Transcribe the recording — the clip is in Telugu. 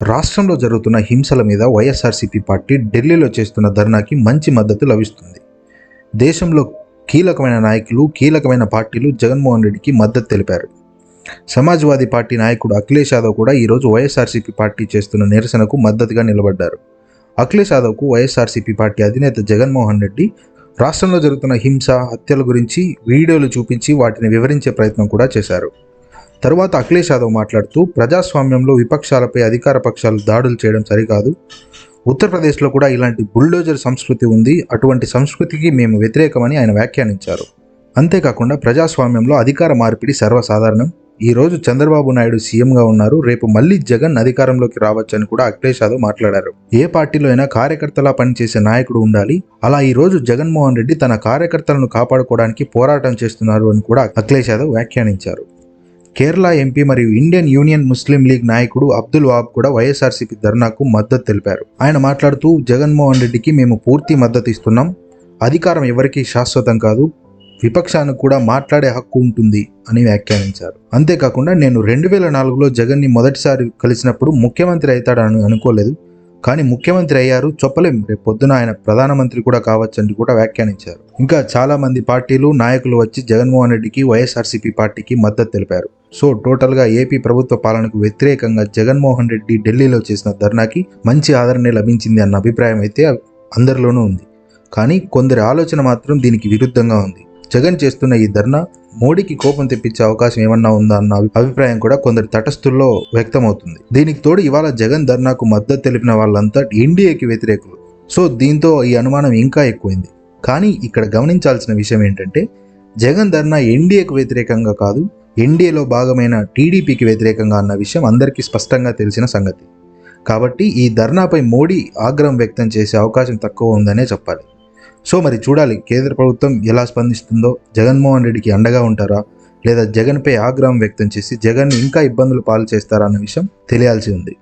రాష్ట్రంలో జరుగుతున్న హింసల మీద వైఎస్ఆర్సీపీ పార్టీ ఢిల్లీలో చేస్తున్న ధర్నాకి మంచి మద్దతు లభిస్తుంది. దేశంలో కీలకమైన నాయకులు కీలకమైన పార్టీలు జగన్మోహన్ రెడ్డికి మద్దతు తెలిపారు. సమాజ్వాదీ పార్టీ నాయకుడు అఖిలేష్ యాదవ్ కూడా ఈరోజు వైఎస్ఆర్సీపీ పార్టీ చేస్తున్న నిరసనకు మద్దతుగా నిలబడ్డారు. అఖిలేష్ యాదవ్కు వైఎస్ఆర్సీపీ పార్టీ అధినేత జగన్మోహన్ రెడ్డి రాష్ట్రంలో జరుగుతున్న హింస హత్యల గురించి వీడియోలు చూపించి వాటిని వివరించే ప్రయత్నం కూడా చేశారు. తరువాత అఖిలేష్ యాదవ్ మాట్లాడుతూ ప్రజాస్వామ్యంలో విపక్షాలపై అధికార పక్షాలు దాడులు చేయడం సరికాదు. ఉత్తరప్రదేశ్లో కూడా ఇలాంటి బుల్డోజర్ సంస్కృతి ఉంది. అటువంటి సంస్కృతికి మేము వ్యతిరేకమని ఆయన వ్యాఖ్యానించారు. అంతేకాకుండా ప్రజాస్వామ్యంలో అధికార మార్పిడి సర్వసాధారణం. ఈ రోజు చంద్రబాబు నాయుడు సీఎంగా ఉన్నారు. రేపు మళ్ళీ జగన్ అధికారంలోకి రావచ్చని కూడా అఖిలేష్ యాదవ్ మాట్లాడారు. ఏ పార్టీలో అయినా కార్యకర్తలా పనిచేసే నాయకుడు ఉండాలి. అలా ఈ రోజు జగన్మోహన్ రెడ్డి తన కార్యకర్తలను కాపాడుకోవడానికి పోరాటం చేస్తున్నారు అని కూడా అఖిలేష్ యాదవ్ వ్యాఖ్యానించారు. కేరళ ఎంపీ మరియు ఇండియన్ యూనియన్ ముస్లిం లీగ్ నాయకుడు అబ్దుల్ వాబ్ కూడా వైఎస్ఆర్సీపీ ధర్నాకు మద్దతు తెలిపారు. ఆయన మాట్లాడుతూ జగన్మోహన్ రెడ్డికి మేము పూర్తి మద్దతు ఇస్తున్నాం. అధికారం ఎవరికీ శాశ్వతం కాదు. విపక్షానికి కూడా మాట్లాడే హక్కు ఉంటుంది అని వ్యాఖ్యానించారు. అంతేకాకుండా నేను రెండు వేల నాలుగులో జగన్ని మొదటిసారి కలిసినప్పుడు ముఖ్యమంత్రి అవుతాడని అనుకోలేదు. కానీ ముఖ్యమంత్రి అయ్యారు. చెప్పలేం. రేపు పొద్దున ఆయన ప్రధానమంత్రి కూడా కావచ్చని కూడా వ్యాఖ్యానించారు. ఇంకా చాలామంది పార్టీలు నాయకులు వచ్చి జగన్మోహన్ రెడ్డికి వైఎస్ఆర్సీపీ పార్టీకి మద్దతు తెలిపారు. సో టోటల్గా ఏపీ ప్రభుత్వ పాలనకు వ్యతిరేకంగా జగన్మోహన్ రెడ్డి ఢిల్లీలో చేసిన ధర్నాకి మంచి ఆదరణ లభించింది అన్న అభిప్రాయం అయితే అందరిలోనూ ఉంది. కానీ కొందరి ఆలోచన మాత్రం దీనికి విరుద్ధంగా ఉంది. జగన్ చేస్తున్న ఈ ధర్నా మోడీకి కోపం తెప్పించే అవకాశం ఏమన్నా ఉందా అన్న అభిప్రాయం కూడా కొందరి తటస్థుల్లో వ్యక్తమవుతుంది. దీనికి తోడు ఇవాళ జగన్ ధర్నాకు మద్దతు తెలిపిన వాళ్ళంతా ఎన్డీఏకి వ్యతిరేకులు. సో దీంతో ఈ అనుమానం ఇంకా ఎక్కువైంది. కానీ ఇక్కడ గమనించాల్సిన విషయం ఏంటంటే జగన్ ధర్నా ఎన్డీఏకు వ్యతిరేకంగా కాదు ఎన్డీఏలో భాగమైన టీడీపీకి వ్యతిరేకంగా అన్న విషయం అందరికీ స్పష్టంగా తెలిసిన సంగతి. కాబట్టి ఈ ధర్నాపై మోడీ ఆగ్రహం వ్యక్తం చేసే అవకాశం తక్కువ ఉందనే చెప్పాలి. సో మరి చూడాలి కేంద్ర ప్రభుత్వం ఎలా స్పందిస్తుందో జగన్మోహన్ రెడ్డికి అండగా ఉంటారా లేదా జగన్పై ఆగ్రహం వ్యక్తం చేసి జగన్ ఇంకా ఇబ్బందులు పాలు చేస్తారా అన్న విషయం తెలియాల్సి ఉంది.